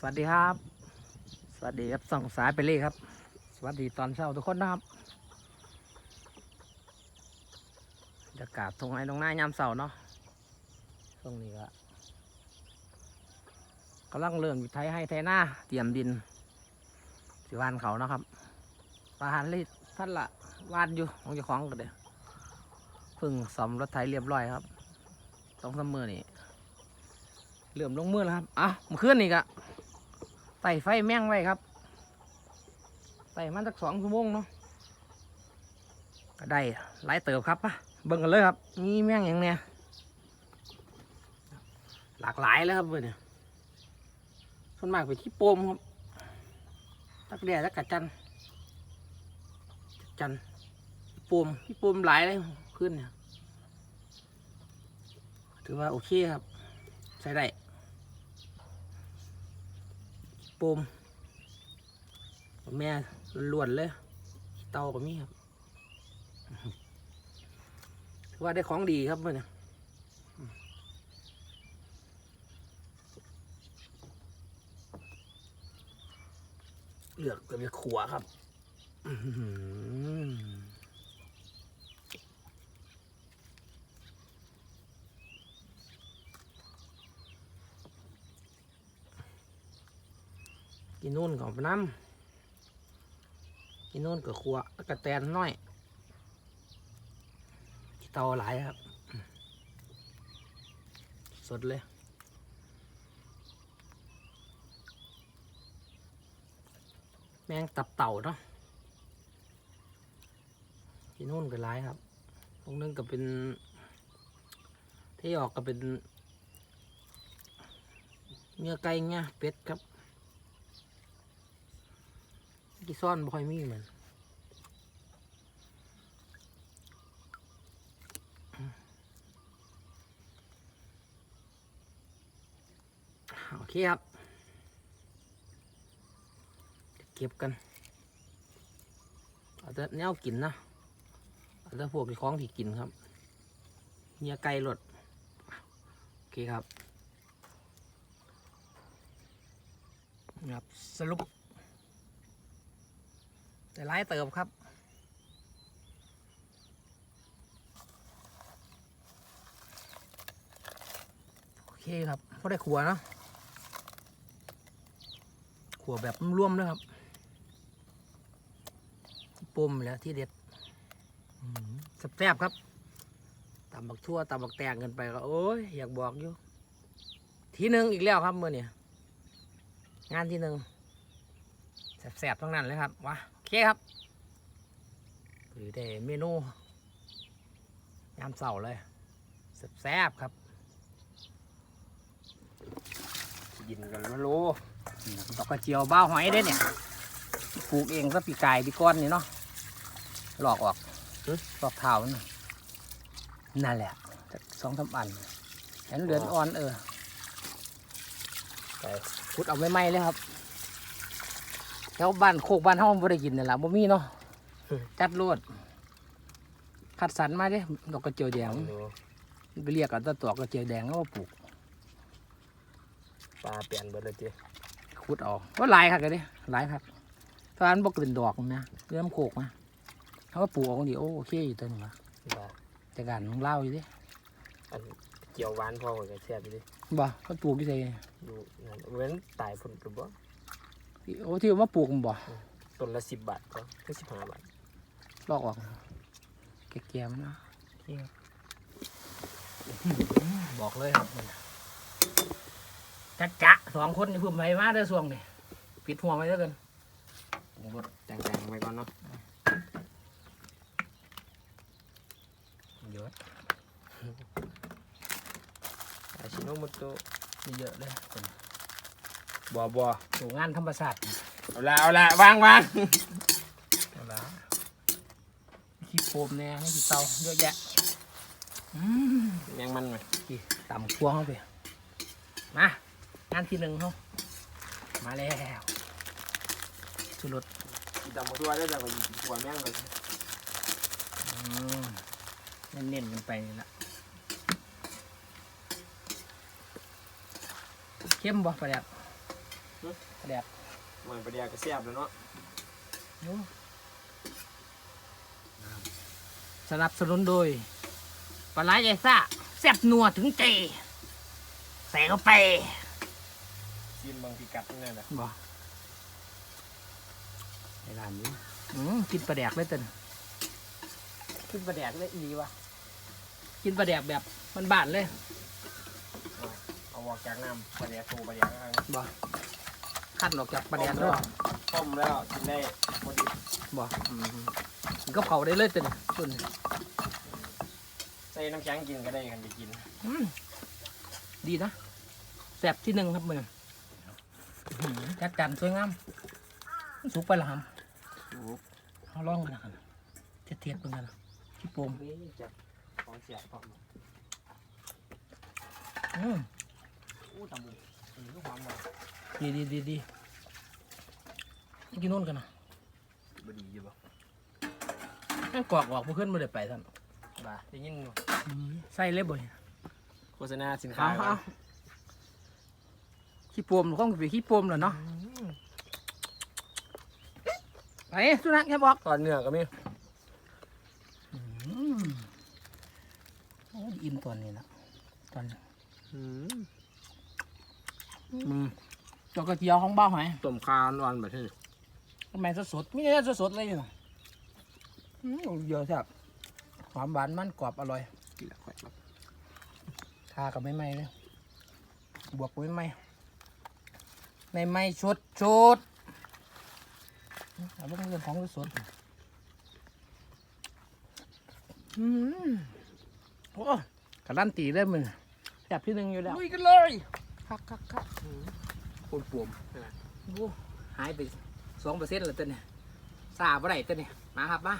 สวัสดีครับ สวัสดีครับส่องสายไปเลยครับ สวัสดีตอนเช้าทุกคนนะครับบรรยากาศทงไอ้ตรงหน้ายามเสาเนาะช่วงนี้ก็กำลังเริ่มอยู่ไทยให้ไทยหน้าเตรียมดินสิวานเขาเนาะครับปาหันเลยท่านละวานอยู่ของเจ้าของกันเดียเพิ่งซ่อมรถไถเรียบร้อยครับต้องสามมือนี่เริ่มลงมือแล้วครับอะเมื่อคืนนี่กะ ไต่ไฟแม่งไว้ครับไต่มันสักสองชั่วโมงเนาะก็ได้หลายเติบครับปะเบิ่งกันเลยครับนี่แม่งอย่างเนี้ยหลากหลายเลยครับเพื่อนเนี่ยส่วนมากไปที่โปมครับตักแด่ตักกะจันจันปมที่ปมหลายเลยขึ้นเนี่ยถือว่าโอเคครับ ใช้ได้ ปมแม่ล้วนๆเลยเตาก็มีครับ ว่าได้ของดีครับเพื่อนเนี่เลือกก็ไปขัวครับอื้อหือ กินนู่นก่อนน้ำกินนู่นกับขัวกระแตนน้อยขี้เตาหลายครับ สดเลยแมงตับเต่าเนาะที่นู่นก็ร้ายครับตรงนึงก็เป็นที่ออกก็เป็นเนื้อไก่เงี้ยเป็ดครับ ที่ซ่อนบ่ค่อยมีเหมือนโอเคครับ เก็บกันเอาแต่แนวกินนะเอาแต่พวกที่ของที่กินครับเนียไก่รดโอเคครับครับสรุป แต่ไล่เติบครับ โอเคครับพอได้ขัวเนาะขัวแบบร่วมด้วยครับปุ่มแล้วที่เด็ดแซ่บครับตำบักทั่วตำบักแตงกันไปก็โอ้ยอยากบอกอยู่ ทีหนึ่งอีกแล้วครับเมื่อเนี่ยงานที่หนึ่งแซ่บๆทั้งนั้นเลยครับว้า เคครับหรือได้เมนูยามเสาร์เลยแซ่บๆครับยินกันแล้วโลดอกกระเจียวบ้าวหอยได้เนี่ยปลูกเองก็ปีกายปีก้อนนี่เนาะหลอกออกหลอกเท้ามันน่ะนั่นแหละจักสองสามอันเห็นเหลือนอ่อนเออไปพุดเอาไม่ไหมเลยครับ แถวบ้านโคกบ้านเฮาบ่ได้กินนี่นแหละบ่มีเนาะจัดรวดคัดสรรมาเด้ดอกกระเจียวแดงดูไปเรียกกันตะตอกกระเจียวแดงแล้วมาปลูกปลาเปลี่ยนเบิดเลยจีขุดเออกว่าหลายครับกันดิหลายครับตอนนั้นบ่เป็นดอกนะเริ่มโคกนะเขาก็ปลูกออกดีโอโอเคอยู่ตัวนี้วะปลาแต่การของเล่าวอยู่ดิอันเกี่ยวหวานพอกับแซ่บอยู่ดิบ่เขาปลูกที่ไสดูนั่นเว้นตายผลหรือบ่ โอ้ที่เอามาปลูกมันบ่ต้นละสิบบาทก็ถึงสิบห้าบาทลอกออกแก่ๆมันนะโอเคครับบอกเลยครับมันจัดจะสองคนนี่พุ่มไปมาเด้อสวงนี่ปิดหัวไว้เด้อกันรถแจงๆไว้ก่อนเนาะเยอะอาชิโนโมโตะเยอะเลย คนบ่บ่ปลูกงานธรรมศาสตร์เอาละเอาละวางวางเอาละขี้โฟมแน่ให้ขี้เตาเยอะแยะอืมยังมันไหมขี้ต่ำพวงเข้าไปมางานที่หนึ่งเขามาแล้วสุรสดำมาด้วยได้แต่ว่าหัวแม่งเลยอืมเน้นๆกันไปนี่ละเข้มบ่ประเดี๋ยว ปลาแดกมันประเดี๋ยวก็แซ่บแล้วเนาะสนับสนุนโดยปลาไหลใหญ่ซ่าแซ่บนัวถึงใจใส่เข้าไปชิมบางพิกัดนี่แหละบ่ในร้านนี้อืมกินปลาแดกเลยเต้นกินปลาแดกเลยอีหลีวะกินปลาแดกแบบบ้านๆเลยเอาออกจากน้ำประเดี๋ยวโทประเดี๋ยวนะครับบ่ ขั้นออกจากปลาแดกต้แล้มวต้มแล้วกินได้พอดีบ่อืมกินก็เผาได้เลยเต้นตุนใส่น้ำแข็งกินก็ได้กันไปกินอืมดีนะแซ่บที่หนึ่งครับมืออื้อหือจัดจานสวยงามสุกไปและครับเอาลองกันนะครับเทียบเทียบกันนะพี่โปมนี่จะของเสียบของอืมอู้ตำบุญอันนี้ก็หอมเลย ดีดีดีดีกินโน่นกันนะบดีอยู่บ่แม่งกรอกออกเพื่อนไม่ได้ไปท่านบ่าได้ยินอยู่ใส่เล็บบ่อยโฆษณาสินค้าเอาเอาขี้โปมหรือข้องไปขี้โปมเหรอเนาะไปสุนัขแค่บอกตอนเนื้อก็มีอืมโอ้ยอิ่มตอนนี้นะตอนนี้อืม อืมจอกกระเจียวของบ้าหอยต้มคาอ่อนๆแบบนี้ทำไมสดสดๆไม่ได้สดสดๆเลยอยู่อืมเยอะแซ่บหอมหวานมันกรอบอร่อยกินแล้วค่อยครับทากับไม่ไหม้เลยบวกกับไม่ไหม้ไม่ไหม้ชดชดเอาเรื่องของสดอืมโอ้กระลันตีได้มึงแซ่บที่หนึ่งอยู่แล้วลุยกันเลยคักคักคัก คนปวมโอ้หายไปสองเปอร์เซ็นต์แล้วเต้นเนี่ยซาบ่ได้เต้นเนี่ยมาครับมา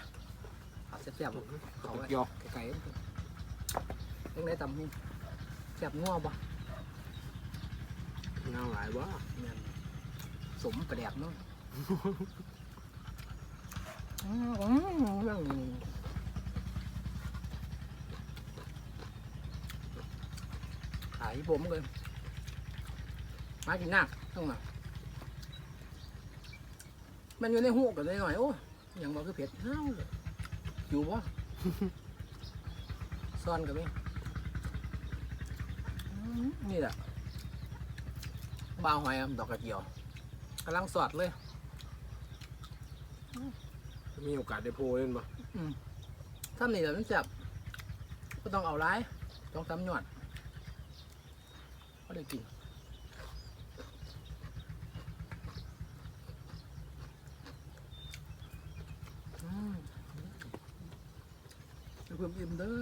เอาเสียบๆเขาไว้ยอไก่ๆยังไงตำหูเสียบงัวบ่น่าหลายว่าแม่นสมประแดกเนาะอืมอืมเรื่องขายผมเลยมากินนัก ต้องมามันอยู่ในหูกันเลยหน่อยโอ้ยังบอกคือเผ็ดเอ้าอยู่บ่ซ่อนกับมีอืมนี่แหละบ้าวหอยอะดอกกระเจียวกำลังสอดเลย มีโอกาสได้โพเล่นปะถ้านี่เดี๋ยวมันจับ ก็ต้องเอาร้าย ต้องตำหนวดก็ได้กิน เพิ่มอิ่มเด้อ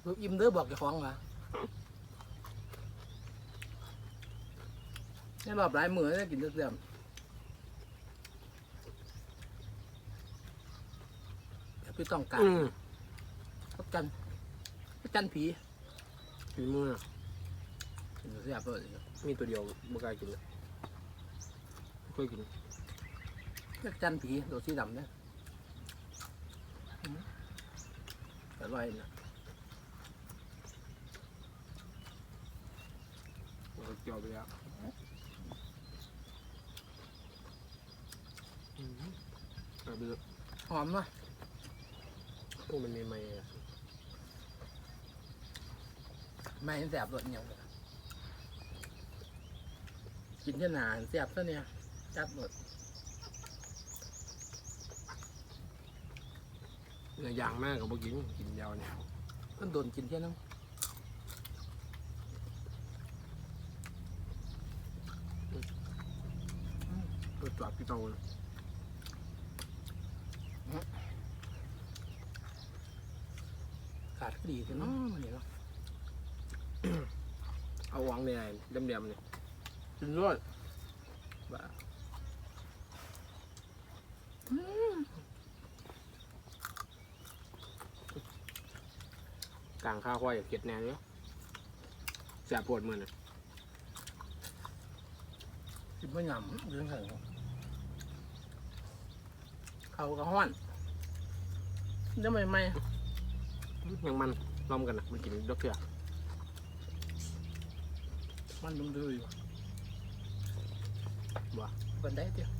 เพิ่มอิ่มเด้อบอกเจ้าของว่ะนี่รอบหลายมือได้กินเสื่อมๆแต่พี่ต้องการอืมพักจันทร์พักจันทร์ผีฝีมือน่ะกินเสียบเลย มีตัวเดียวไม่กล้ากินเลยไม่ค่อยกินพักจันทร์ผีตัวสีดำเนี่ย อืมอร่อยนะเราเกี่ยวไปแล้วอืมเอาไปเลยหอมเนาะโอ้มันใหม่ๆอะไม่เห็นแสบรสเหนียวกินเท่าหนาแสบเท่าเนี้ยจัดหมด เนื้อย่างมากกับเมื่อกี้กินยาวเนี่ยต้นโดนกินเท่านั้นอืมตัวจอดพี่โตเลยขาดก็ดีกันเนาะมันนี่เนาะเอาหวังเนี่ยเดมๆเนี่ยกินด้วยบ้า กลางข้าวควายอยากเก็ดแนวเนี้ยแสบปวดมือน่ะกินไม่หยำเรื่องอะไรเขาก็ห้อนจะไม่ไม่ยังมันล้อมกันนะมันกินดอกเกลือมันมันดูอยู่บ่บันไดเดียว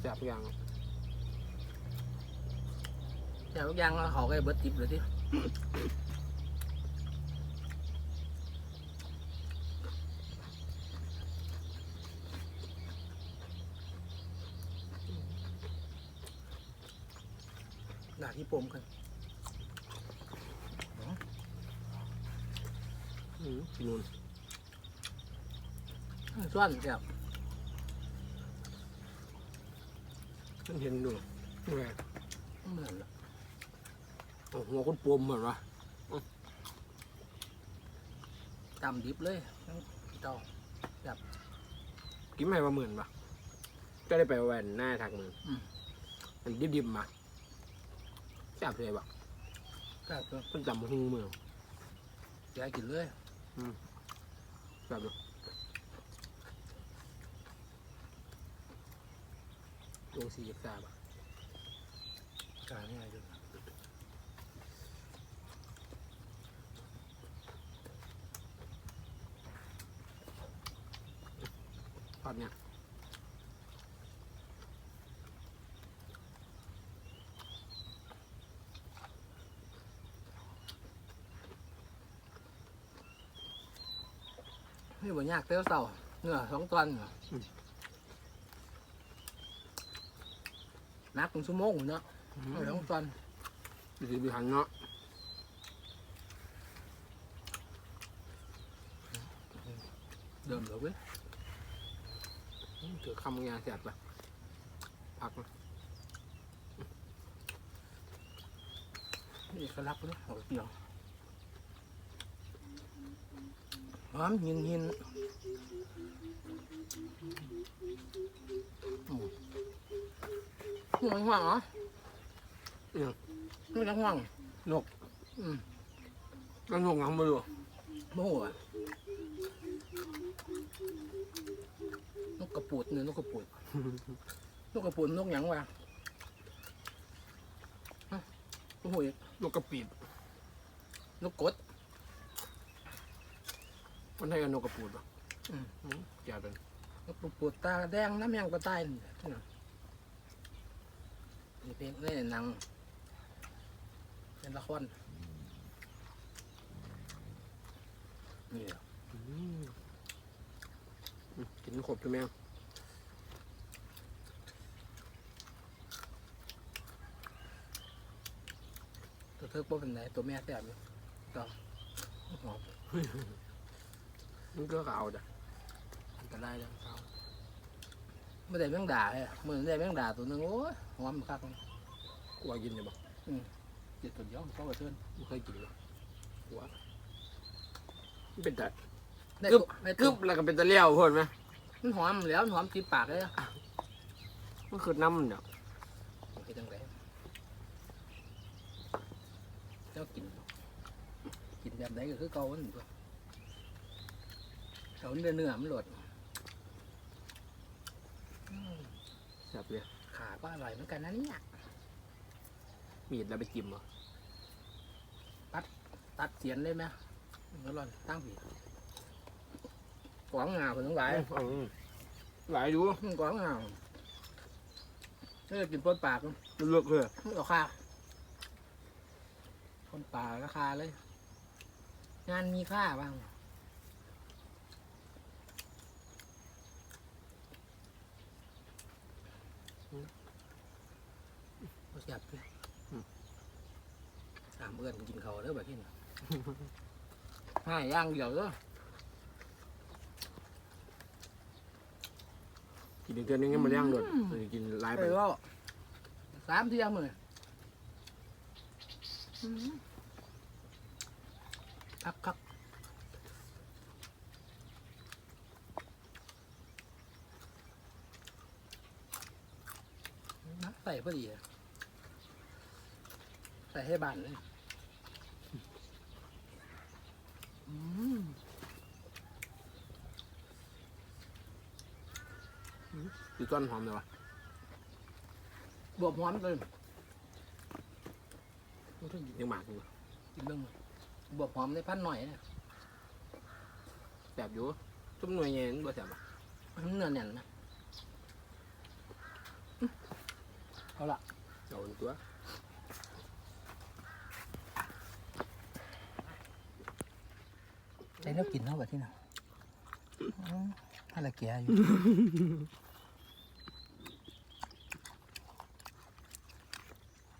แซ่บทุกอย่างอย่างทุกอย่างเราเขาก็เบิดติบเลยที่ หน้าที่ปมกันอืมกินนู่นส่วนแบบมันเห็นดูแหม่เหมือนละเอา หัวคนปมเหมือนวะตำดิบเลยทั้งเจ้ากินไม่ว่าหมื่นปะก็ได้ไปแหวนหน้าทักมืออมมันดิบๆมาแซ่บเลยปะก็คือเพิ่นจำหูมือแกกินเลยแซ่บเลยลงสีแซ่บอะการนี่ไงดูทอดเนี่ย นี่บ่ยากเต้าเสาเนื้อสองตอนเหรออนักเป็นชั่วโมงเนาะเนื้อสองตอนดูสิบิหันเนาะเดิมเลยเว้ยถือคำงานแซ่บปะพักนะนี่ก็รักเลยเอาเดียว หอมหินหินโอ้ห่วงห่วงเหรอเนี่ยไม่ต้องห่วงนกอืมแล้วนกงามมาดูโมโหอะนกกระปูดเนี่ยนกกระปูดนกกระปูดนกหยังวะฮะโอ้โหยนกกระปีดนกกด มันให้กันนกกระปูดปะอืม อืมแก่เป็นนกกระปูดตาแดงน้ำแมงกระต่ายนี่ที่ไหนนี่เพลงนี่หนังเป็นละครนี่อะอืมอืมกินขบใช่ไหมงตัวเธอปุ๊บเป็นไหนตัวแม่แซ่บอยู่ต่อหอม มันก็เอาจ้ะอันตรายแล้วเขาไม่ได้แมงด่าเลยเหมือนได้แมงด่าตัวหนึงโอ้ยหอมคักกลัวกินเลยปะเจ็ดตัวเดียวเขากระเทือนไม่เคยกินเลยกลัวมันเป็นแต่ได้กึบได้กึบแล้วก็เป็นตะเลี้ยวเพิ่นไหมมันหอมแล้วมันหอมติดปากเลยมันคือน้ำเนี่ยไปจังไรเจ้ากินกินแบบไหนก็คือเก่ามันตัว เขาเนื้อเนื้อมันหลดอืมแซ่บเลยขาก็อร่อยเหมือนกันนะเนี่ยมีดแล้วไปจิ้มเหรอตัดเสียนเลยไหมอร่อยตั้งผีกวางงาคนทั้งหลายอืมหลายอยู่อืมกวางงาถ้าจะกินปนปากมันเลือกเลยเอาค่าคนป่าราคาเลย งานมีค่าบ้าง แซ่บเลยสามเอื้อนกินเขาวเด้อแบบนี้น่ะให้ย่างเดียวเด้อกินเดือนนึงยังมาเลี้ยงโดดมันจะกินหลายไปไปแล้วสามเที่ยงมือคักคักนะใส่พอดีอะ ใส่ให้บานเลยอืมคือต้นหอมเลยวะบวบหอมเลยยังหมากอยู่กินเรื่องบวบหอมได้พันหน่อยนะแซ่บอยู่ต้มหน่วยเย็นบ่แซ่บอะเนื้อแน่นนะอื้อเอาละโดนตัว ได้เนื้อกินเท่าแบบที่น่ะอื้อให้ละเกียอยู่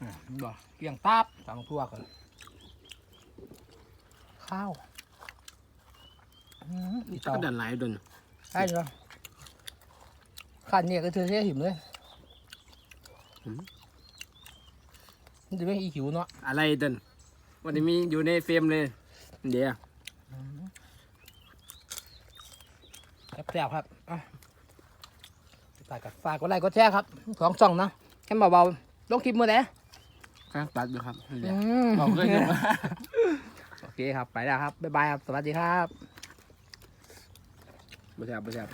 อืมบ่เกี่ยงตับสองตัวก่อนข้าวอืมอีก็เต่าดันไหลายโดนใช่เนาะขันเนี่ยก็เธอเสียหิมเลยมันจะไม่อีขิวเนาะอะไรโดนวันนี้มีอยู่ในเฟรมเลย เดี๋ยว แซ่บๆครับอะฝากกับฝากกดไลค์กดแชร์ครับสองช่องนะแค่เบาๆลงคลิปมือไหนครับตัดอยู่ครับเดี๋อืยวมบอกเลยอยู่โอเคครับ ไปแล้วครับ บ๊ายบายครับ สวัสดีครับบ่แซ่บบ่แซ่บ